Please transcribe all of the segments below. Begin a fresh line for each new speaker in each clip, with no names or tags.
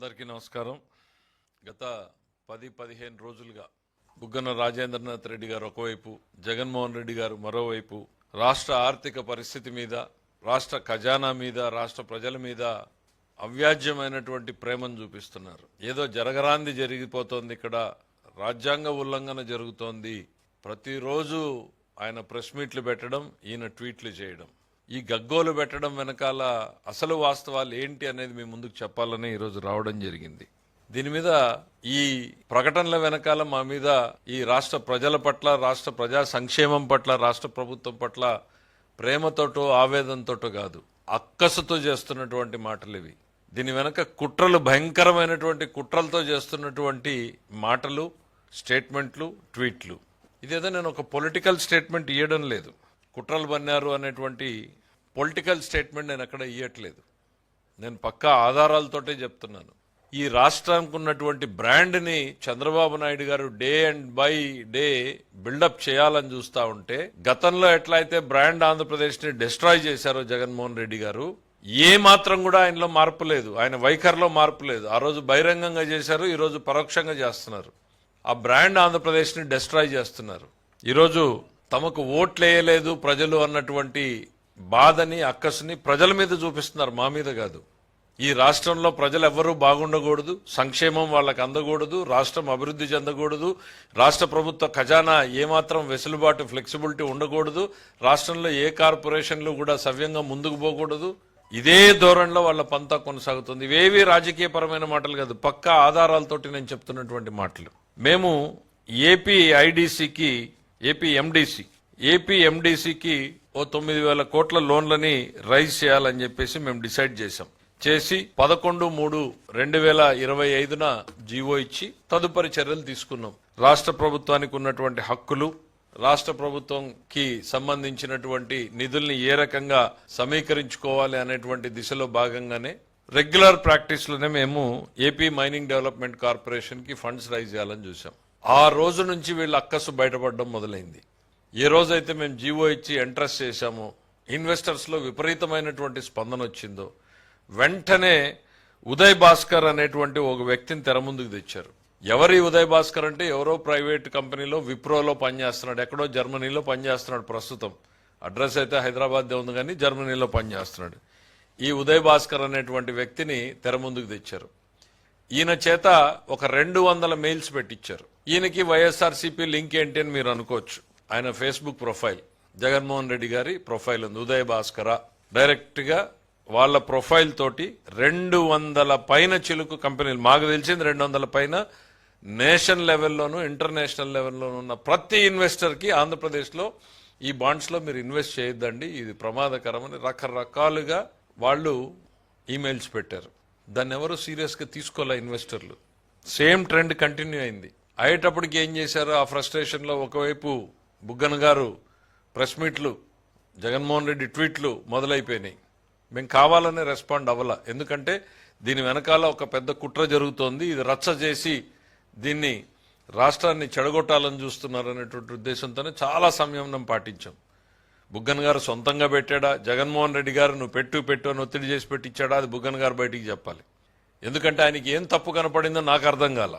అందరికీ నమస్కారం. గత పది పదిహేను రోజులుగా బుగ్గన రాజేంద్రనాథ్ రెడ్డి గారు ఒకవైపు జగన్మోహన్ రెడ్డి గారు మరోవైపు రాష్ట్ర ఆర్థిక పరిస్థితి మీద రాష్ట్ర ఖజానా మీద రాష్ట్ర ప్రజల మీద అవ్యాజ్యమైనటువంటి ప్రేమను చూపిస్తున్నారు. ఏదో జరగరాంది జరిగిపోతోంది ఇక్కడ రాజ్యాంగ ఉల్లంఘన జరుగుతోంది. ప్రతిరోజు ఆయన ప్రెస్ మీట్లు పెట్టడం ఈయన ట్వీట్లు చేయడం. ఈ గగ్గోలు పెట్టడం వెనకాల అసలు వాస్తవాలు ఏంటి అనేది మీ ముందుకు చెప్పాలని ఈరోజు రావడం జరిగింది. దీని మీద ఈ ప్రకటనల వెనకాల మా మీద ఈ రాష్ట్ర ప్రజల పట్ల రాష్ట్ర ప్రజా సంక్షేమం పట్ల రాష్ట్ర ప్రభుత్వం పట్ల ప్రేమతోటో ఆవేదనతోటో కాదు అక్కసుతో చేస్తున్నటువంటి మాటలు ఇవి. దీని వెనక కుట్రలు భయంకరమైనటువంటి కుట్రలతో చేస్తున్నటువంటి మాటలు స్టేట్మెంట్లు ట్వీట్లు. ఇదేదో నేను ఒక పొలిటికల్ స్టేట్మెంట్ ఇవ్వడం లేదు. కుట్రలు బన్నారు అనేటువంటి పొలిటికల్ స్టేట్మెంట్ నేను అక్కడ ఇవ్వట్లేదు నేను పక్కా ఆధారాలతోటే చెప్తున్నాను. ఈ రాష్ట్రానికి ఉన్నటువంటి బ్రాండ్ని చంద్రబాబు నాయుడు గారు day and by day build up చేయాలని చూస్తా ఉంటే గతంలో ఎట్లయితే బ్రాండ్ ఆంధ్రప్రదేశ్ని డిస్ట్రాయ్ చేశారో జగన్మోహన్ రెడ్డి గారు ఏ మాత్రం కూడా ఆయనలో మార్పు లేదు. ఆయన వైఖరిలో మార్పు లేదు. ఆ రోజు బహిరంగంగా చేశారు ఈరోజు పరోక్షంగా చేస్తున్నారు. ఆ బ్రాండ్ ఆంధ్రప్రదేశ్ని డిస్ట్రాయ్ చేస్తున్నారు. ఈరోజు తమకు ఓట్లు వేయలేదు ప్రజలు అన్నటువంటి బాధని అక్కసుని ప్రజల మీద చూపిస్తున్నారు. మా మీద కాదు. ఈ రాష్ట్రంలో ప్రజలు ఎవ్వరూ బాగుండకూడదు. సంక్షేమం వాళ్ళకి అందకూడదు. రాష్ట్రం అభివృద్ధి చెందకూడదు. రాష్ట్ర ప్రభుత్వ ఖజానా ఏమాత్రం వెసులుబాటు ఫ్లెక్సిబిలిటీ ఉండకూడదు. రాష్ట్రంలో ఏ కార్పొరేషన్లు కూడా సవ్యంగా ముందుకు పోకూడదు. ఇదే ధోరణిలో వాళ్ళ పంతా కొనసాగుతుంది. ఇవేవి రాజకీయపరమైన మాటలు కాదు. పక్కా ఆధారాలతోటి నేను చెప్తున్నటువంటి మాటలు. మేము ఏపీ ఐడిసికి ఏపీ ఎండిసి ఏపీ ఎండిసికి ఓ తొమ్మిది వేల కోట్ల లోన్లని రైజ్ చేయాలని చెప్పేసి మేము డిసైడ్ చేశాం. చేసి పదకొండు మూడు రెండు వేల ఇరవై ఐదున జీవో ఇచ్చి తదుపరి చర్యలు తీసుకున్నాం. రాష్ట్ర ప్రభుత్వానికి ఉన్నటువంటి హక్కులు రాష్ట్ర ప్రభుత్వంకి సంబంధించినటువంటి నిధుల్ని ఏ రకంగా సమీకరించుకోవాలి అనేటువంటి దిశలో భాగంగానే రెగ్యులర్ ప్రాక్టీస్లోనే మేము ఏపీ మైనింగ్ డెవలప్మెంట్ కార్పొరేషన్కి ఫండ్స్ రైజ్ చేయాలని చూసాం ఆ రోజు నుంచి వీళ్ళ అక్కసు బయటపడడం మొదలైంది. ఏ రోజైతే మేము జీవో ఇచ్చి ఎంట్రెస్ట్ చేశామో ఇన్వెస్టర్స్లో విపరీతమైనటువంటి స్పందన వచ్చిందో వెంటనే ఉదయ్ భాస్కర్ అనేటువంటి ఒక వ్యక్తిని తెర ముందుకు తెచ్చారు. ఎవరి ఉదయ్ భాస్కర్ అంటే? ఎవరో ప్రైవేట్ కంపెనీలో విప్రోలో పనిచేస్తున్నాడు. ఎక్కడో జర్మనీలో పనిచేస్తున్నాడు ప్రస్తుతం. అడ్రస్ అయితే హైదరాబాద్దే ఉంది కానీ జర్మనీలో పనిచేస్తున్నాడు. ఈ ఉదయ్ భాస్కర్ అనేటువంటి వ్యక్తిని తెర ముందుకు తెచ్చారు. ఈయన చేత ఒక రెండు వందల మెయిల్స్ పెట్టించారు ఈయనకి వైఎస్ఆర్సీపీ లింక్ ఏంటి అని మీరు అనుకోవచ్చు. ఆయన ఫేస్బుక్ ప్రొఫైల్ జగన్మోహన్ రెడ్డి గారి ప్రొఫైల్ ఉంది ఉదయ భాస్కర. డైరెక్ట్గా వాళ్ళ ప్రొఫైల్ తోటి రెండు వందల పైన చిలుకు కంపెనీలు మాకు తెలిసింది రెండు వందల పైన నేషన్ లెవెల్లోనూ ఇంటర్నేషనల్ లెవెల్లోనూ ఉన్న ప్రతి ఇన్వెస్టర్కి ఆంధ్రప్రదేశ్లో ఈ బాండ్స్లో మీరు ఇన్వెస్ట్ చేయొద్దండి ఇది ప్రమాదకరమని రకరకాలుగా వాళ్ళు ఈమెయిల్స్ పెట్టారు. దాన్ని ఎవరు సీరియస్గా తీసుకోలే ఇన్వెస్టర్లు. సేమ్ ట్రెండ్ కంటిన్యూ అయింది. అయ్యేటప్పటికి ఏం చేశారు? ఆ ఫ్రస్ట్రేషన్లో ఒకవైపు బుగ్గన గారు ప్రెస్ మీట్లు జగన్మోహన్ రెడ్డి ట్వీట్లు మొదలైపోయినాయి. మేము కావాలనే రెస్పాండ్ అవ్వాల. ఎందుకంటే దీని వెనకాల ఒక పెద్ద కుట్ర జరుగుతోంది. ఇది రచ్చ చేసి దీన్ని రాష్ట్రాన్ని చెడగొట్టాలని చూస్తున్నారు అనేటువంటి ఉద్దేశంతోనే చాలా సంయమనం పాటించాం. బుగ్గన్ గారు సొంతంగా పెట్టాడా? జగన్మోహన్ రెడ్డి గారు నువ్వు పెట్టు పెట్టు అని ఒత్తిడి చేసి పెట్టించాడా? అది బుగ్గన్ గారు బయటికి చెప్పాలి. ఎందుకంటే ఆయనకి ఏం తప్పు కనపడిందో నాకు అర్థం కాల.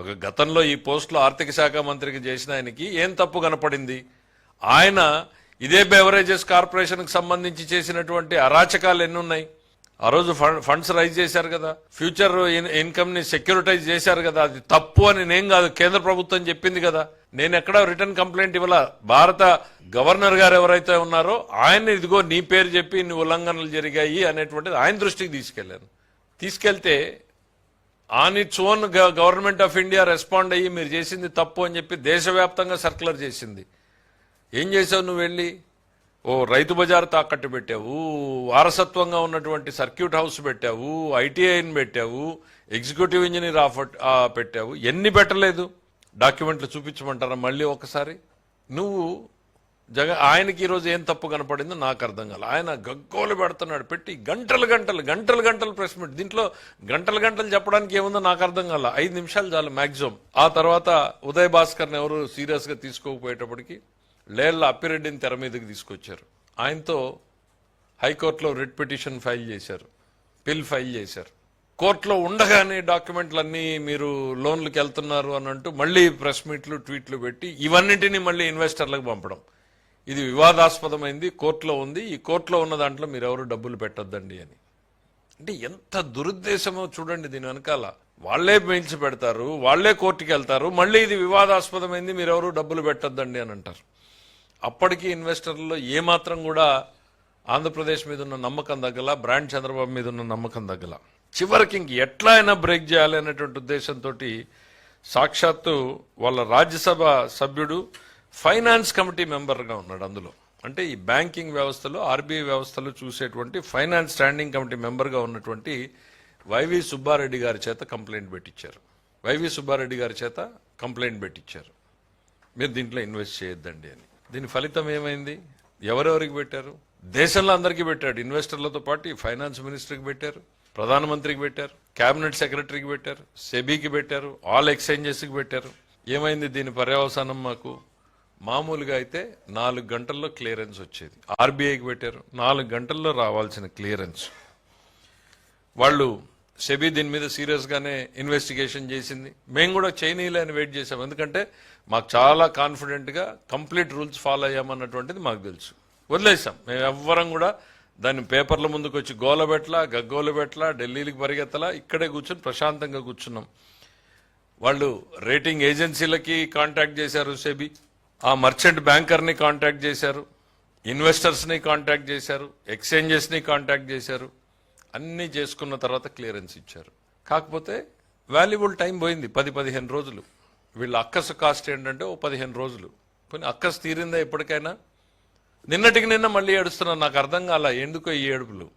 ఒక గతంలో ఈ పోస్టులో ఆర్థిక శాఖ మంత్రికి చేసిన ఆయనకి ఏం తప్పు కనపడింది? ఆయన ఇదే బెవరేజెస్ కార్పొరేషన్కి సంబంధించి చేసినటువంటి అరాచకాలు ఎన్ని ఉన్నాయి ఆ రోజు ఫండ్- ఫండ్స్ రైజ్ చేశారు కదా. ఫ్యూచర్ ఇన్కమ్ని సెక్యూరిటైజ్ చేశారు కదా. అది తప్పు అని నేను కాదు కేంద్ర ప్రభుత్వం చెప్పింది కదా. నేను ఎక్కడ రిటర్న్ కంప్లైంట్ ఇవ్వాల. భారత గవర్నర్ గారు ఎవరైతే ఉన్నారో ఆయన ఇదిగో నీ పేరు చెప్పి ఇన్ని ఉల్లంఘనలు జరిగాయి అనేటువంటిది ఆయన దృష్టికి తీసుకెళ్ళాను తీసుకెళ్తే on its own government of India respond అయ్యి మీరు చేసింది తప్పు అని చెప్పి దేశవ్యాప్తంగా సర్క్యులర్ చేసింది. ఏం చేసావు నువ్వు వెళ్ళి? ఓ రైతు బజార్ తాకట్టు పెట్టావు వారసత్వంగా ఉన్నటువంటి సర్క్యూట్ హౌస్ పెట్టావు ఐటీఐని పెట్టావు ఎగ్జిక్యూటివ్ ఇంజనీర్ ఆఫ్ పెట్టావు. ఎన్ని పెట్టలేదు? డాక్యుమెంట్లు చూపించమంటారా మళ్ళీ ఒకసారి? నువ్వు జగ ఆయనకి ఈరోజు ఏం తప్పు కనపడిందో నాకు అర్థం కాదు ఆయన గగ్గోలు పెడుతున్నాడు పెట్టి గంటలు గంటలు గంటలు గంటలు ప్రెస్ మీట్. దీంట్లో గంటలు గంటలు చెప్పడానికి ఏముందో నాకు అర్థం కాల. ఐదు నిమిషాలు చాలు మ్యాక్సిమం ఆ తర్వాత ఉదయ్ భాస్కర్ని ఎవరు సీరియస్గా తీసుకోకపోయేటప్పటికి లేళ్ళ అప్పిరెడ్డిని తెర మీదకి తీసుకొచ్చారు. ఆయనతో హైకోర్టులో రిట్ పిటిషన్ ఫైల్ చేశారు. పిల్ ఫైల్ చేశారు. కోర్టులో ఉండగానే డాక్యుమెంట్లన్నీ మీరు లోన్లకు వెళ్తున్నారు అని అంటూ మళ్ళీ ప్రెస్ మీట్లు ట్వీట్లు పెట్టి ఇవన్నింటినీ మళ్ళీ ఇన్వెస్టర్లకు పంపడం. ఇది వివాదాస్పదమైంది కోర్టులో ఉంది. ఈ కోర్టులో ఉన్న దాంట్లో మీరు ఎవరు డబ్బులు పెట్టొద్దండి అని. అంటే ఎంత దురుద్దేశమో చూడండి దీని వెనకాల. వాళ్ళే మెయిల్స్ పెడతారు వాళ్ళే కోర్టుకి వెళ్తారు మళ్ళీ ఇది వివాదాస్పదమైంది మీరు ఎవరు డబ్బులు పెట్టొద్దండి అని అంటారు. అప్పటికి ఇన్వెస్టర్లలో ఏమాత్రం కూడా ఆంధ్రప్రదేశ్ మీద ఉన్న నమ్మకం తగ్గల బ్రాండ్ చంద్రబాబు మీద ఉన్న నమ్మకం తగ్గల. చివరికి ఇంక ఎట్లా అయినా బ్రేక్ చేయాలి అనేటువంటి ఉద్దేశంతో సాక్షాత్తు వాళ్ళ రాజ్యసభ సభ్యుడు ఫైనాన్స్ కమిటీ మెంబర్గా ఉన్నాడు అందులో. అంటే ఈ బ్యాంకింగ్ వ్యవస్థలో ఆర్బీఐ వ్యవస్థలో చూసేటువంటి ఫైనాన్స్ స్టాండింగ్ కమిటీ మెంబర్గా ఉన్నటువంటి వైవి సుబ్బారెడ్డి గారి చేత కంప్లైంట్ పెట్టించారు వైవి సుబ్బారెడ్డి గారి చేత కంప్లైంట్ పెట్టించారు మీరు దీంట్లో ఇన్వెస్ట్ చేయొద్దండి అని. దీని ఫలితం ఏమైంది? ఎవరెవరికి పెట్టారు? దేశంలో అందరికీ పెట్టాడు. ఇన్వెస్టర్లతో పాటు ఫైనాన్స్ మినిస్టర్కి పెట్టారు. ప్రధానమంత్రికి పెట్టారు. కేబినెట్ సెక్రటరీకి పెట్టారు. సెబీకి పెట్టారు. ఆల్ ఎక్స్చేంజెస్కి పెట్టారు. ఏమైంది దీని పర్యవసానం మాకు? మామూలుగా అయితే నాలుగు గంటల్లో క్లియరెన్స్ వచ్చేది. ఆర్బీఐకి పెట్టారు. నాలుగు గంటల్లో రావాల్సిన క్లియరెన్స్. వాళ్ళు సెబీ దీని మీద సీరియస్గానే ఇన్వెస్టిగేషన్ చేసింది. మేము కూడా చైనీయులు అని వెయిట్ చేసాం. ఎందుకంటే మాకు చాలా కాన్ఫిడెంట్గా కంప్లీట్ రూల్స్ ఫాలో అయ్యామన్నటువంటిది మాకు తెలుసు. వదిలేసాం. మేము ఎవ్వరం కూడా దాన్ని పేపర్ల ముందుకు వచ్చి గోలబెట్లా గగ్గోలబెట్లా ఢిల్లీకి పరిగెత్తలా ఇక్కడే కూర్చొని ప్రశాంతంగా కూర్చున్నాం. వాళ్ళు రేటింగ్ ఏజెన్సీలకి కాంటాక్ట్ చేశారు సెబీ. ఆ మర్చెంట్ బ్యాంకర్ని కాంటాక్ట్ చేశారు ఇన్వెస్టర్స్ని కాంటాక్ట్ చేశారు ఎక్స్చేంజెస్ని కాంటాక్ట్ చేశారు అన్నీ చేసుకున్న తర్వాత క్లియరెన్స్ ఇచ్చారు. కాకపోతే వాల్యుబుల్ టైం పోయింది పది పదిహేను రోజులు. వీళ్ళ అక్కసు కాస్ట్ ఏంటంటే ఓ పదిహేను రోజులు. కొన్ని అక్కసు తీరిందా ఎప్పటికైనా? నిన్నటికి నిన్న మళ్ళీ ఏడుస్తున్నారు నాకు అర్థం కాల ఎందుకో ఈ ఏడుపులు?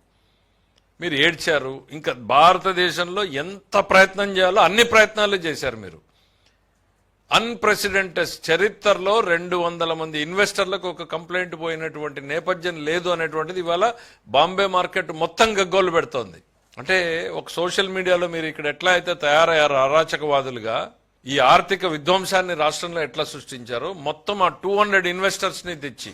మీరు ఏడ్చారు ఇంకా భారతదేశంలో ఎంత ప్రయత్నం చేయాలో అన్ని ప్రయత్నాలు చేశారు మీరు. అన్ప్రెసిడెంటెడ్ చరిత్రలో రెండు వందల మంది ఇన్వెస్టర్లకు ఒక కంప్లైంట్ పోయినటువంటి నేపథ్యం లేదు అనేటువంటిది ఇవాళ బాంబే మార్కెట్ మొత్తం గగ్గోలు పెడుతోంది. అంటే ఒక సోషల్ మీడియాలో మీరు ఇక్కడ ఎట్లా అయితే తయారయ్యారు అరాచకవాదులుగా ఈ ఆర్థిక విధ్వంసాన్ని రాష్ట్రంలో ఎట్లా సృష్టించారో మొత్తం ఆ టూ హండ్రెడ్ ఇన్వెస్టర్స్ని తెచ్చి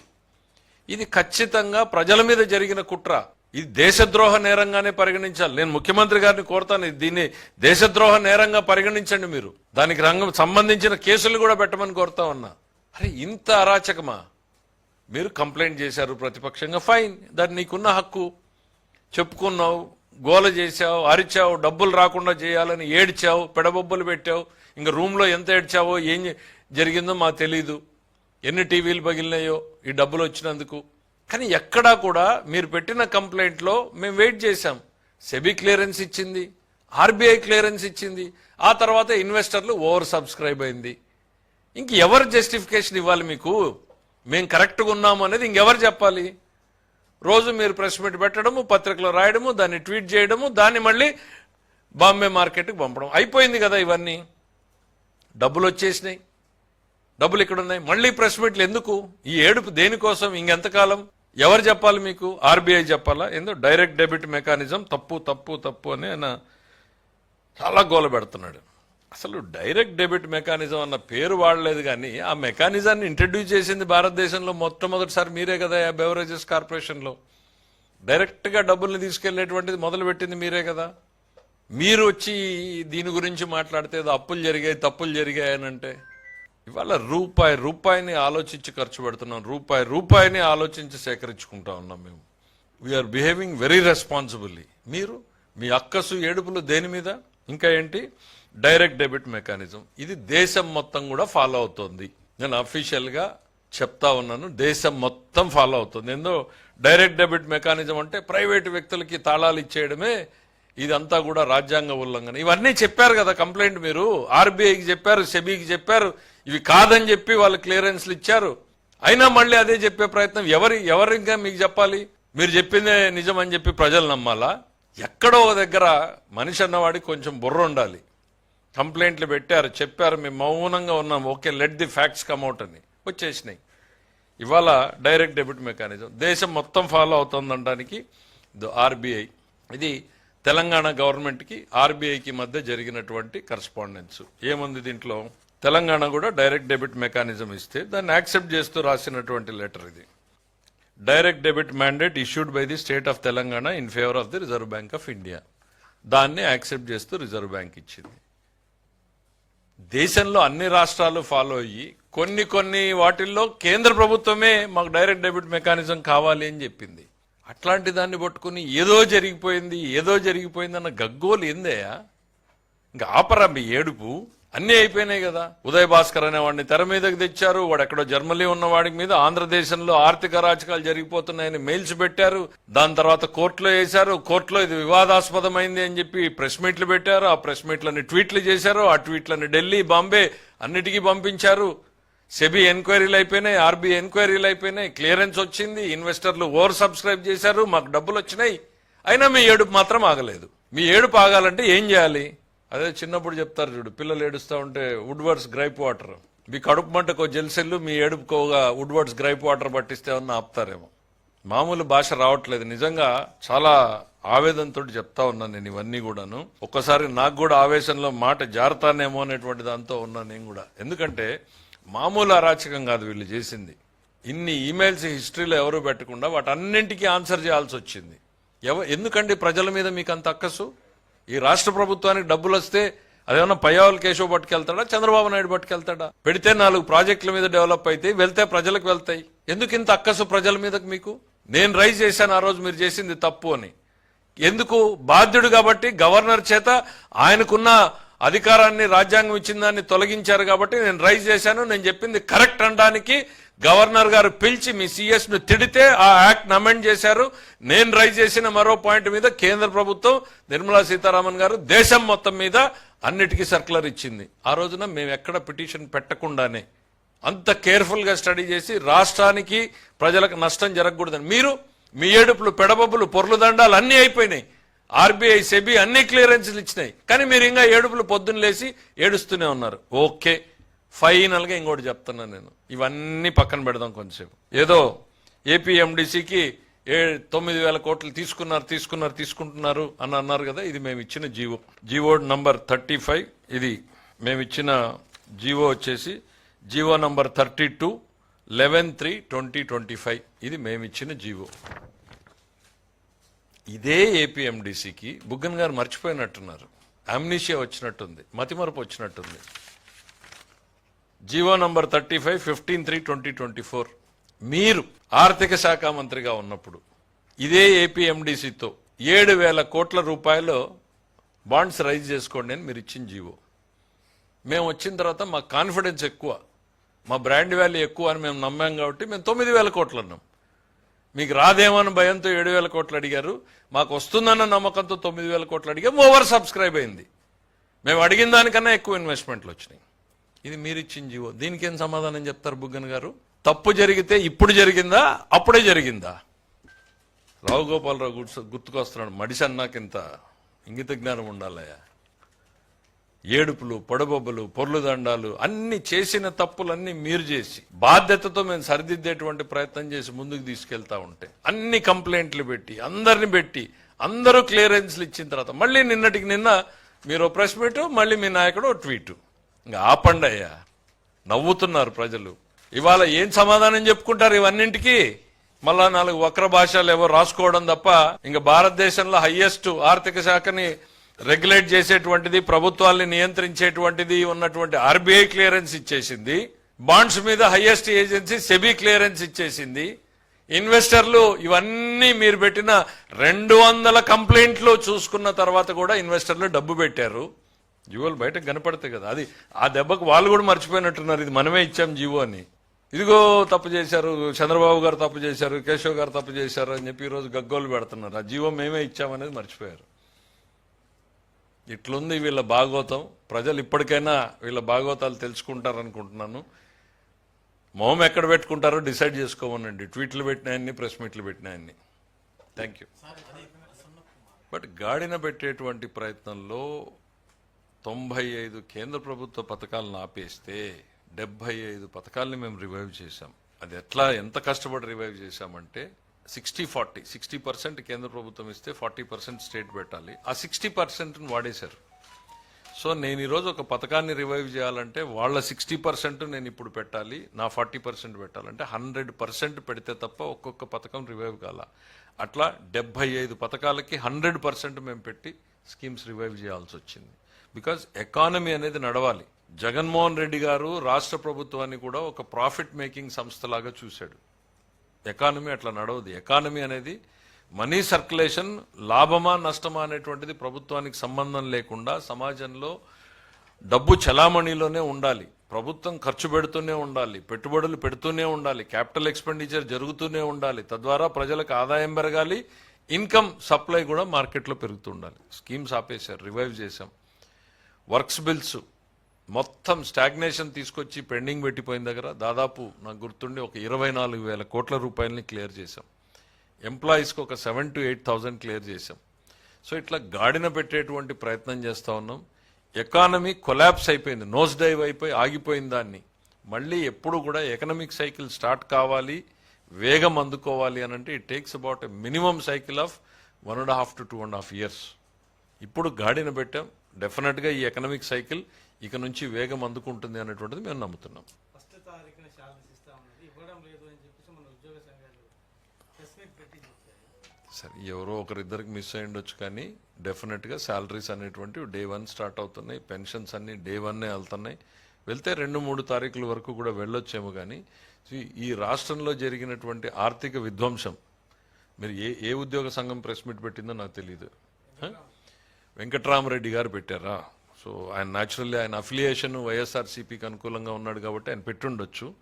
ఇది ఖచ్చితంగా ప్రజల మీద జరిగిన కుట్ర. ఇది దేశద్రోహ నేరంగానే పరిగణించాలి. నేను ముఖ్యమంత్రి గారిని కోరుతాను. దీన్ని దేశద్రోహ నేరంగా పరిగణించండి మీరు. దానికి రంగం సంబంధించిన కేసులు కూడా పెట్టమని కోరుతా ఉన్నా. అరే ఇంత అరాచకమా? మీరు కంప్లైంట్ చేశారు ప్రతిపక్షంగా. ఫైన్. దాన్ని నీకున్న హక్కు. చెప్పుకున్నావు గోల చేశావు అరిచావు డబ్బులు రాకుండా చేయాలని ఏడ్చావు పెడబొబ్బలు పెట్టావు. ఇంకా రూమ్లో ఎంత ఏడ్చావో ఏం జరిగిందో మాకు తెలీదు. ఎన్ని టీవీలు పగిలినాయో ఈ డబ్బులు వచ్చినందుకు. కానీ ఎక్కడా కూడా మీరు పెట్టిన కంప్లైంట్లో మేము వెయిట్ చేశాం. సెబీ క్లియరెన్స్ ఇచ్చింది ఆర్బీఐ క్లియరెన్స్ ఇచ్చింది. ఆ తర్వాత ఇన్వెస్టర్లు ఓవర్ సబ్స్క్రైబ్ అయింది. ఇంక ఎవరు జస్టిఫికేషన్ ఇవ్వాలి మీకు? మేము కరెక్ట్గా ఉన్నాము అనేది ఇంకెవరు చెప్పాలి? రోజు మీరు ప్రెస్ మీట్ పెట్టడము పత్రికలో రాయడము దాన్ని ట్వీట్ చేయడము దాన్ని మళ్ళీ బాంబే మార్కెట్కి పంపడం. అయిపోయింది కదా ఇవన్నీ. డబ్బులు వచ్చేసినాయి. డబ్బులు ఇక్కడ ఉన్నాయి మళ్ళీ ప్రెస్ మీట్లు ఎందుకు? ఈ ఏడుపు దేనికోసం? ఇంకెంతకాలం? ఎవరు చెప్పాలి మీకు? ఆర్బీఐ చెప్పాలా? ఏందో డైరెక్ట్ డెబిట్ మెకానిజం తప్పు తప్పు తప్పు అని ఆయన చాలా గోల పెడుతున్నాడు. అసలు డైరెక్ట్ డెబిట్ మెకానిజం అన్న పేరు వాడలేదు కానీ ఆ మెకానిజాన్ని ఇంట్రడ్యూస్ చేసింది భారతదేశంలో మొట్టమొదటిసారి మీరే కదా ఆ బెవరేజెస్ కార్పొరేషన్లో. డైరెక్ట్గా డబ్బుల్ని తీసుకెళ్ళేటువంటిది మొదలుపెట్టింది మీరే కదా. మీరు వచ్చి దీని గురించి మాట్లాడితే ఏదో అప్పులు జరిగాయి తప్పులు జరిగాయి అని అంటే ఇవాళ రూపాయి రూపాయిని ఆలోచించి ఖర్చు పెడుతున్నాం రూపాయి రూపాయిని ఆలోచించి సేకరించుకుంటా ఉన్నాం మేము. వీఆర్ బిహేవింగ్ వెరీ రెస్పాన్సిబుల్లీ మీరు మీ అక్కసు ఏడుపులు దేని మీద? ఇంకా ఏంటి? డైరెక్ట్ డెబిట్ మెకానిజం ఇది దేశం మొత్తం కూడా ఫాలో అవుతోంది. నేను అఫీషియల్గా చెప్తా ఉన్నాను దేశం మొత్తం ఫాలో అవుతుంది. ఏందో డైరెక్ట్ డెబిట్ మెకానిజం అంటే ప్రైవేటు వ్యక్తులకి తాళాలు ఇచ్చేయడమే ఇదంతా కూడా రాజ్యాంగ ఉల్లంఘన. ఇవన్నీ చెప్పారు కదా కంప్లైంట్ మీరు. ఆర్బీఐకి చెప్పారు సెబీకి చెప్పారు. ఇవి కాదని చెప్పి వాళ్ళు క్లియరెన్స్లు ఇచ్చారు. అయినా మళ్ళీ అదే చెప్పే ప్రయత్నం ఎవరి ఎవరు ఇంకా మీకు చెప్పాలి? మీరు చెప్పిందే నిజం అని చెప్పి ప్రజలు నమ్మాలా? ఎక్కడో దగ్గర మనిషి అన్నవాడికి కొంచెం బుర్ర ఉండాలి. కంప్లైంట్లు పెట్టారు చెప్పారు. మేము మౌనంగా ఉన్నాం. Okay let the facts come out అని. వచ్చేసినాయి. ఇవాళ డైరెక్ట్ డెబిట్ మెకానిజం దేశం మొత్తం ఫాలో అవుతుందనడానికి ఆర్బీఐ. ఇది తెలంగాణ గవర్నమెంట్కి ఆర్బీఐకి మధ్య జరిగినటువంటి కరస్పాండెన్స్. ఏముంది దీంట్లో? తెలంగాణ కూడా డైరెక్ట్ డెబిట్ మెకానిజం ఇస్తే దాన్ని యాక్సెప్ట్ చేస్తూ రాసినటువంటి లెటర్ ఇది. Direct debit mandate issued by the state of Telangana in favour of the Reserve Bank of India. దాన్ని యాక్సెప్ట్ చేస్తూ రిజర్వ్ బ్యాంక్ ఇచ్చింది. దేశంలో అన్ని రాష్ట్రాలు ఫాలో అయ్యి కొన్ని కొన్ని వాటిల్లో కేంద్ర ప్రభుత్వమే మాకు డైరెక్ట్ డెబిట్ మెకానిజం కావాలి అని చెప్పింది. అట్లాంటి దాన్ని పట్టుకుని ఏదో జరిగిపోయింది ఏదో జరిగిపోయింది అన్న గగ్గోలు ఏందయ్యా? ఇంకా ఆపరా మీ ఏడుపు? అన్నీ అయిపోయినాయి కదా. ఉదయ్ భాస్కర్ అనేవాడిని తెర మీదకి తెచ్చారు. వాడు ఎక్కడో జర్మనీ ఉన్నవాడి మీద ఆంధ్రదేశంలో ఆర్థిక రాజకాలు జరిగిపోతున్నాయని మెయిల్స్ పెట్టారు. దాని తర్వాత కోర్టులో వేశారు. కోర్టులో ఇది వివాదాస్పదమైంది అని చెప్పి ప్రెస్ మీట్లు పెట్టారు. ఆ ప్రెస్ మీట్లని ట్వీట్లు చేశారు. ఆ ట్వీట్లని ఢిల్లీ బాంబే అన్నిటికీ పంపించారు. సెబీ ఎంక్వైరీలు అయిపోయినాయి ఆర్బీ ఎంక్వైరీలు అయిపోయినాయి క్లియరెన్స్ వచ్చింది ఇన్వెస్టర్లు ఓవర్ సబ్స్క్రైబ్ చేశారు మాకు డబ్బులు వచ్చినాయి. అయినా మీ ఏడుపు మాత్రం ఆగలేదు. మీ ఏడుపు ఆగాలంటే ఏం చేయాలి? అదే చిన్నప్పుడు చెప్తారు చూడు పిల్లలు ఏడుస్తూ ఉంటే వుడ్వర్డ్స్ గ్రైప్ వాటర్. మీ కడుపు మంటకు జెల్సెల్లు మీ ఏడుపుకోగా వుడ్వర్డ్స్ గ్రైప్ వాటర్ పట్టిస్తే ఉన్న ఆపుతారేమో. మామూలు భాష రావట్లేదు. నిజంగా చాలా ఆవేదనతో చెప్తా ఉన్నాను నేను ఇవన్నీ కూడాను. ఒక్కసారి నాకు కూడా ఆవేశంలో మాట జారుతానేమో అనేటువంటి దాంతో ఉన్నాను నేను కూడా. ఎందుకంటే మామూలు అరాచకం కాదు వీళ్ళు చేసింది. ఇన్ని ఈమెయిల్స్ హిస్టరీలో ఎవరు పెట్టకుండా వాటన్నింటికీ ఆన్సర్ చేయాల్సి వచ్చింది. ఎవ ఎందుకండి ప్రజల మీద మీకు అంత అక్కసు? ఈ రాష్ట్ర ప్రభుత్వానికి డబ్బులు వస్తే అదేమన్నా పయ్యావుల కేశవ్ పట్టుకెళ్తాడా చంద్రబాబు నాయుడు పట్టుకెళ్తాడా? పెడితే నాలుగు ప్రాజెక్టుల మీద డెవలప్ అయితే వెళ్తే ప్రజలకు వెళ్తాయి. ఎందుకు ఇంత అక్కసు ప్రజల మీదకు మీకు? నేను రైజ్ చేశాను ఆ రోజు మీరు చేసింది తప్పు అని. ఎందుకు? బాధ్యుడు కాబట్టి గవర్నర్ చేత ఆయనకున్న అధికారాన్ని రాజ్యాంగం ఇచ్చిన దాన్ని తొలగించారు కాబట్టి నేను రైజ్ చేశాను. నేను చెప్పింది కరెక్ట్ అనడానికి గవర్నర్ గారు పిలిచి మీ సిఎస్ను తిడితే ఆ యాక్ట్ అమెండ్ చేశారు. నేను రైజ్ చేసిన మరో పాయింట్ మీద కేంద్ర ప్రభుత్వం నిర్మలా సీతారామన్ గారు దేశం మొత్తం మీద అన్నిటికీ సర్కులర్ ఇచ్చింది. ఆ రోజున మేము ఎక్కడ పిటిషన్ పెట్టకుండానే అంత కేర్ఫుల్గా స్టడీ చేసి రాష్ట్రానికి ప్రజలకు నష్టం జరగకూడదని. మీరు మీ ఏడుపులు పెడబబ్బులు పొర్లు దండాలు అన్నీ అయిపోయినాయి. ఆర్బీఐ సెబీ అన్ని క్లియరెన్స్లు ఇచ్చినాయి. కానీ మీరు ఇంకా ఏడుపులు పొద్దున్న లేచి ఏడుస్తూనే ఉన్నారు. ఓకే. ఫైనల్గా ఇంకోటి చెప్తున్నాను నేను. ఇవన్నీ పక్కన పెడదాం కొంచెంసేపు ఏదో ఏపీఎండిసికి ఏ తొమ్మిది వేల కోట్లు తీసుకున్నారు తీసుకున్నారు తీసుకుంటున్నారు అని అన్నారు కదా ఇది మేము ఇచ్చిన GO. GO number thirty five. ఇది మేము ఇచ్చిన జీవో వచ్చేసి GO number thirty two eleven three twenty twenty five. ఇది మేమిచ్చిన జీవో. ఇదే ఏపీఎండిసికి బుగ్గన్ గారు మర్చిపోయినట్టున్నారు. అమ్నిషియా వచ్చినట్టుంది మతిమరపు వచ్చినట్టుంది. GO number thirty five fifteen three twenty twenty four. మీరు ఆర్థిక శాఖ మంత్రిగా ఉన్నప్పుడు ఇదే ఏపీఎండిసితో ఏడు వేల కోట్ల రూపాయలు బాండ్స్ రైజ్ చేసుకోండి అని మీరు ఇచ్చిన జీవో. మేము వచ్చిన తర్వాత మా కాన్ఫిడెన్స్ ఎక్కువ మా బ్రాండ్ వాల్యూ ఎక్కువ అని మేము నమ్మాం కాబట్టి మేము తొమ్మిది వేల కోట్లు అన్నాం. మీకు రాదేమని భయంతో ఏడు వేల కోట్లు అడిగారు. మాకు వస్తుందన్న నమ్మకంతో తొమ్మిది వేల కోట్లు అడిగాం. ఓవర్ సబ్స్క్రైబ్ అయింది. మేము అడిగిన దానికన్నా ఎక్కువ ఇన్వెస్ట్మెంట్లు వచ్చినాయి. ఇది మీరు ఇచ్చిన జీవో. దీనికి ఏం సమాధానం చెప్తారు బుగ్గన్ గారు? తప్పు జరిగితే ఇప్పుడు జరిగిందా? అప్పుడే జరిగిందా? రావు గోపాలరావు గుర్తుకొస్తున్నాడు మడిసన్నాకింత ఇంగిత జ్ఞానం ఉండాలయ్యా. ఏడుపులు పొడబొబ్బలు పొర్లు దండాలు అన్ని చేసిన తప్పులన్నీ మీరు చేసి బాధ్యతతో మేము సరిదిద్దేటువంటి ప్రయత్నం చేసి ముందుకు తీసుకెళ్తా ఉంటే అన్ని కంప్లైంట్లు పెట్టి అందరిని పెట్టి అందరూ క్లియరెన్స్లు ఇచ్చిన తర్వాత మళ్ళీ నిన్నటికి నిన్న మీరు ప్రెస్ మీట్ మళ్ళీ మీ నాయకుడు ట్వీటు. ఇంకా ఆపండి అయ్యా. నవ్వుతున్నారు ప్రజలు. ఇవాళ ఏం సమాధానం చెప్పుకుంటారు ఇవన్నింటికి? మళ్ళా నాలుగు వక్ర భాషలు ఏవో రాసుకోవడం తప్ప ఇంకా భారతదేశంలో హయ్యెస్ట్ ఆర్థిక శాఖని రెగ్యులేట్ చేసేటువంటిది ప్రభుత్వాల్ని నియంత్రించేటువంటిది ఉన్నటువంటి ఆర్బీఐ క్లియరెన్స్ ఇచ్చేసింది. బాండ్స్ మీద హయ్యెస్ట్ ఏజెన్సీ సెబీ క్లియరెన్స్ ఇచ్చేసింది. ఇన్వెస్టర్లు ఇవన్నీ మీరు పెట్టిన రెండు వందల కంప్లైంట్లు చూసుకున్న తర్వాత కూడా ఇన్వెస్టర్లు డబ్బు పెట్టారు. జీవోలు బయటకు కనపడతాయి కదా. అది ఆ దెబ్బకు వాళ్ళు కూడా మర్చిపోయినట్టున్నారు. ఇది మనమే ఇచ్చాం జీవో అని. ఇదిగో తప్పు చేశారు చంద్రబాబు గారు తప్పు చేశారు కేశవ్ గారు తప్పు చేశారు అని చెప్పి ఈరోజు గగ్గోలు పెడుతున్నారు. ఆ జీవో మేమే ఇచ్చామనేది మర్చిపోయారు. ఇట్లుంది వీళ్ళ భాగవతం ప్రజలు ఇప్పటికైనా వీళ్ళ భాగవతాలు తెలుసుకుంటారనుకుంటున్నాను. మొహం ఎక్కడ పెట్టుకుంటారో డిసైడ్ చేసుకోమనండి. ట్వీట్లు పెట్టినాయన్ని ప్రెస్ మీట్లు పెట్టినాయన్ని. థ్యాంక్ యూ బట్ గాడిన పెట్టేటువంటి ప్రయత్నంలో తొంభై ఐదు కేంద్ర ప్రభుత్వ పథకాలను ఆపేస్తే డెబ్భై ఐదు పథకాలని మేము రివైవ్ చేశాం. అది ఎట్లా ఎంత కష్టపడి రివైవ్ చేశామంటే సిక్స్టీ ఫార్టీ సిక్స్టీ పర్సెంట్ కేంద్ర ప్రభుత్వం ఇస్తే ఫార్టీ పర్సెంట్ స్టేట్ పెట్టాలి. ఆ సిక్స్టీ పర్సెంట్ని వాడేశారు. సో నేను ఈరోజు ఒక పథకాన్ని రివైవ్ చేయాలంటే వాళ్ళ సిక్స్టీ పర్సెంట్ నేను ఇప్పుడు పెట్టాలి నా ఫార్టీ పర్సెంట్ పెట్టాలంటే హండ్రెడ్ పర్సెంట్ పెడితే తప్ప ఒక్కొక్క పథకం రివైవ్ కాల. అట్లా డెబ్బై ఐదు పథకాలకి హండ్రెడ్ పర్సెంట్ మేము పెట్టి స్కీమ్స్ రివైవ్ చేయాల్సి వచ్చింది. బికాజ్ ఎకానమీ అనేది నడవాలి. జగన్మోహన్ రెడ్డి గారు రాష్ట్ర ప్రభుత్వాన్ని కూడా ఒక ప్రాఫిట్ మేకింగ్ సంస్థలాగా చూశాడు. ఎకానమీ అట్లా నడవదు. ఎకానమీ అనేది మనీ సర్క్యులేషన్ లాభమా నష్టమా అనేటువంటిది ప్రభుత్వానికి సంబంధం లేకుండా సమాజంలో డబ్బు చలామణిలోనే ఉండాలి. ప్రభుత్వం ఖర్చు పెడుతూనే ఉండాలి. పెట్టుబడులు పెడుతూనే ఉండాలి. క్యాపిటల్ ఎక్స్పెండిచర్ జరుగుతూనే ఉండాలి. తద్వారా ప్రజలకు ఆదాయం పెరగాలి. ఇన్కమ్ సప్లై కూడా మార్కెట్లో పెరుగుతూ ఉండాలి. స్కీమ్స్ ఆపేశారు రివైవ్ చేశాం. వర్క్స్ బిల్స్ మొత్తం స్టాగ్నేషన్ తీసుకొచ్చి పెండింగ్ పెట్టిపోయిన దగ్గర దాదాపు నాకు గుర్తుండి ఒక ఇరవై నాలుగు వేల కోట్ల రూపాయలని క్లియర్ చేశాం. ఎంప్లాయీస్కి ఒక seven to eight thousand clear చేశాం. సో ఇట్లా గాడిన పెట్టేటువంటి ప్రయత్నం చేస్తూ ఉన్నాం. ఎకానమీ కొలాప్స్ అయిపోయింది. నోస్ డైవ్ అయిపోయి ఆగిపోయిన దాన్ని. మళ్ళీ ఎప్పుడు కూడా ఎకనామిక్ సైకిల్ స్టార్ట్ కావాలి వేగం అందుకోవాలి అని అంటే it takes about a minimum cycle of one and half to two and half years ఇప్పుడు గాడిన పెట్టాం. డెఫినెట్గా ఈ ఎకనామిక్ సైకిల్ ఇక నుంచి వేగం అందుకుంటుంది అనేటువంటిది మేము నమ్ముతున్నాం. సరే ఎవరో ఒకరిద్దరికి మిస్ అయి ఉండొచ్చు కానీ డెఫినెట్గా శాలరీస్ అనేటువంటివి డే వన్ స్టార్ట్ అవుతున్నాయి. పెన్షన్స్ అన్ని డే వన్నే వెళ్తున్నాయి. వెళ్తే రెండు మూడు తారీఖుల వరకు కూడా వెళ్ళొచ్చేమో కానీ ఈ- రాష్ట్రంలో జరిగినటువంటి ఆర్థిక విధ్వంసం మీరు ఏ ఏ ఉద్యోగ సంఘం ప్రెస్ మీట్ పెట్టిందో నాకు తెలియదు? వెంకట్రామరెడ్డి గారు పెట్టారా? సో ఆయన న్యాచురల్లీ ఆయన అఫిలియేషన్ వైఎస్ఆర్సీపీకి అనుకూలంగా ఉన్నాడు కాబట్టి ఆయన పెట్టుండొచ్చు.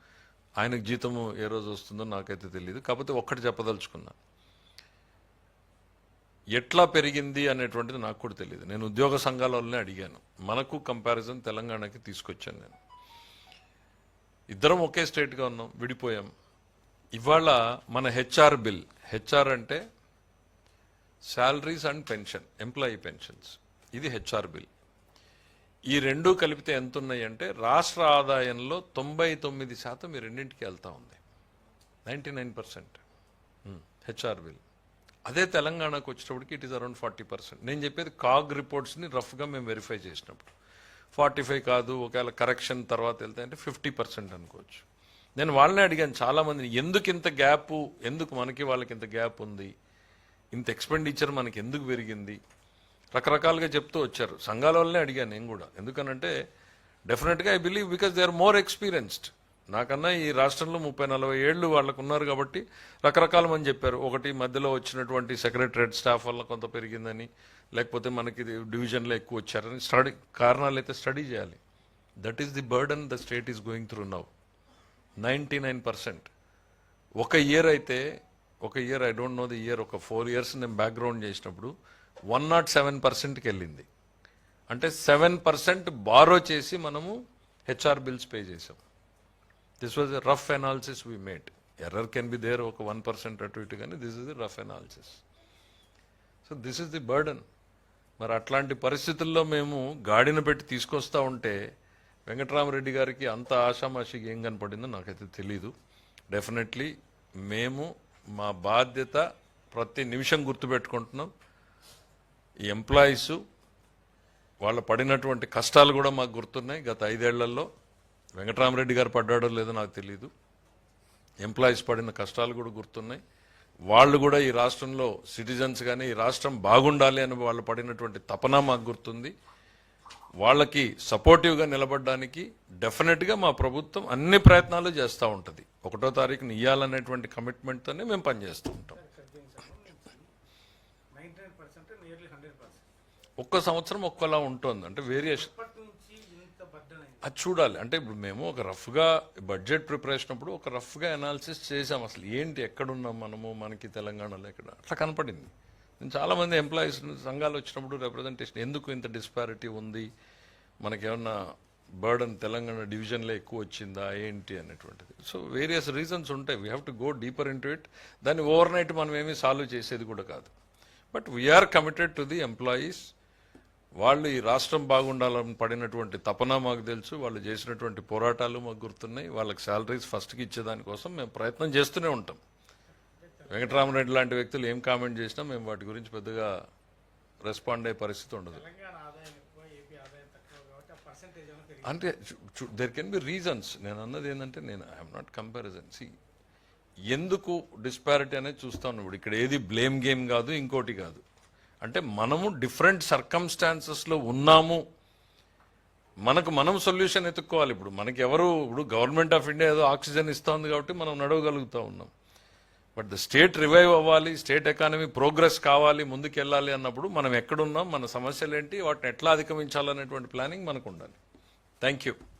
ఆయనకు జీతము ఏ రోజు వస్తుందో నాకైతే తెలియదు కాకపోతే ఒక్కటి చెప్పదలుచుకున్నా. ఎట్లా పెరిగింది అనేటువంటిది నాకు కూడా తెలియదు నేను ఉద్యోగ సంఘాల వల్లనే అడిగాను. మనకు కంపారిజన్ తెలంగాణకి తీసుకొచ్చాను నేను. ఇద్దరం ఒకే స్టేట్గా ఉన్నాం విడిపోయాం. ఇవాళ మన హెచ్ఆర్ బిల్ హెచ్ఆర్ అంటే salaries and pension employee pensions ఇది హెచ్ఆర్ బిల్ ఈ రెండు కలిపితే ఎంత ఉన్నాయంటే రాష్ట్ర ఆదాయంలో తొంభై తొమ్మిది శాతం ఈ రెండింటికి వెళ్తూ ఉంది. Ninety nine percent. HR bill. అదే తెలంగాణకు వచ్చేటప్పటికి it is around forty percent నేను చెప్పేది కాగ్ రిపోర్ట్స్ని రఫ్గా మేము వెరిఫై చేసినప్పుడు. ఫార్టీ ఫైవ్ కాదు ఒకవేళ కరెక్షన్ తర్వాత వెళ్తే అంటే ఫిఫ్టీ పర్సెంట్ అనుకోవచ్చు. నేను వాళ్ళనే అడిగాను చాలామందిని ఎందుకు ఇంత గ్యాప్? ఎందుకు మనకి వాళ్ళకి ఇంత గ్యాప్ ఉంది? ఇంత ఎక్స్పెండిచర్ మనకి ఎందుకు పెరిగింది? రకరకాలుగా చెప్తూ వచ్చారు. సంఘాల వల్లనే అడిగాను నేను కూడా. ఎందుకనంటే డెఫినెట్గా I believe because they are more experienced. నాకన్నా ఈ రాష్ట్రంలో ముప్పై నలభై ఏళ్ళు వాళ్ళకు ఉన్నారు కాబట్టి రకరకాల మంది చెప్పారు. ఒకటి మధ్యలో వచ్చినటువంటి సెక్రటరేట్ స్టాఫ్ వల్ల కొంత పెరిగిందని లేకపోతే మనకి ఇది డివిజన్లో ఎక్కువ వచ్చారని స్టడీ కారణాలు అయితే స్టడీ చేయాలి. That is the burden the state is going through now. Ninety nine percent. ఒక ఇయర్ అయితే ఒక year I don't know the year ఒక ఫోర్ ఇయర్స్ నేను బ్యాక్గ్రౌండ్ చేసినప్పుడు వన్ నాట్ సెవెన్ పర్సెంట్కి వెళ్ళింది అంటే సెవెన్ పర్సెంట్ బారో చేసి మనము హెచ్ఆర్ బిల్స్ పే చేసాం this was a rough analysis we made error can be there ఒక వన్ పర్సెంట్ అటు ఇటు కానీ this is the rough analysis so this is the burden మరి అట్లాంటి పరిస్థితుల్లో మేము గాడిన పెట్టి తీసుకొస్తా ఉంటే వెంకటరామరెడ్డి గారికి అంత ఆషామాషికి ఏం కనపడిందో నాకైతే తెలీదు. డెఫినెట్లీ మేము మా బాధ్యత ప్రతి నిమిషం గుర్తుపెట్టుకుంటున్నాం. ఈ ఎంప్లాయీస్ వాళ్ళ పడినటువంటి కష్టాలు కూడా మాకు గుర్తున్నాయి. గత ఐదేళ్ళలో వెంకటరామరెడ్డి గారు పడ్డాడో లేదో నాకు తెలియదు ఎంప్లాయీస్ పడిన కష్టాలు కూడా గుర్తున్నాయి. వాళ్ళు కూడా ఈ రాష్ట్రంలో సిటిజన్స్ కానీ ఈ రాష్ట్రం బాగుండాలి అని వాళ్ళు పడినటువంటి తపన మాకు గుర్తుంది. వాళ్ళకి సపోర్టివ్గా నిలబడడానికి డెఫినెట్గా మా ప్రభుత్వం అన్ని ప్రయత్నాలు చేస్తూ ఉంటుంది. ఒకటో తారీఖున ఇయ్యాలనేటువంటి కమిట్మెంట్తోనే మేము పనిచేస్తూ ఉంటాం
ninety nine percent nearly hundred percent
ఒక్క సంవత్సరం ఒక్కలా ఉంటుంది. అంటే వేరియేషన్ అది చూడాలి. అంటే ఇప్పుడు మేము ఒక రఫ్గా బడ్జెట్ ప్రిపరేషన్ అప్పుడు ఒక రఫ్గా అనాలిసిస్ చేసాం అసలు ఏంటి ఎక్కడున్నాం మనము మనకి తెలంగాణలో ఎక్కడ? అట్లా కనపడింది. నేను చాలామంది ఎంప్లాయీస్ సంఘాలు వచ్చినప్పుడు రిప్రజెంటేషన్ ఎందుకు ఇంత డిస్పారిటీ ఉంది? మనకేమన్నా బర్డన్ తెలంగాణ డివిజన్లో ఎక్కువ వచ్చిందా? ఏంటి అనేటువంటిది. సో వేరియస్ రీజన్స్ ఉంటాయి. We have to go deeper into it దాన్ని ఓవర్ నైట్ మనం ఏమీ సాల్వ్ చేసేది కూడా కాదు. But we are committed to the employees వాళ్ళు ఈ రాష్ట్రం బాగుండాలని పడినటువంటి తపన మాకు తెలుసు వాళ్ళు చేసినటువంటి పోరాటాలు మాకు గుర్తున్నాయి వాళ్ళకి శాలరీస్ ఫస్ట్కి ఇచ్చేదానికోసం మేము ప్రయత్నం చేస్తూనే ఉంటాం. వెంకటరామరెడ్డి లాంటి వ్యక్తులు ఏం కామెంట్ చేసినా మేము వాటి గురించి పెద్దగా రెస్పాండ్ అయ్యే పరిస్థితి ఉండదు. అంటే దెర్ కెన్ బి రీజన్స్ నేను అన్నది ఏంటంటే నేను ఐఎమ్ నాట్ కంపారిజన్ సి ఎందుకు డిస్పారిటీ అనేది చూస్తాను ఇప్పుడు ఇక్కడ ఏది బ్లేమ్ గేమ్ కాదు ఇంకోటి కాదు. అంటే మనము డిఫరెంట్ సర్కమ్స్టాన్సెస్లో ఉన్నాము. మనకు మనం సొల్యూషన్ ఎత్తుక్కోవాలి. ఇప్పుడు మనకి ఎవరు ఇప్పుడు గవర్నమెంట్ ఆఫ్ ఇండియా ఏదో ఆక్సిజన్ ఇస్తోంది కాబట్టి మనం నడవగలుగుతూ ఉన్నాం. బట్ ద స్టేట్ రివైవ్ అవ్వాలి స్టేట్ ఎకానమీ ప్రోగ్రెస్ కావాలి ముందుకెళ్ళాలి అన్నప్పుడు మనం ఎక్కడున్నాం మన సమస్యలు ఏంటి వాటిని ఎట్లా అధిగమించాలనేటువంటి ప్లానింగ్ మనకు ఉండాలి థ్యాంక్ యూ.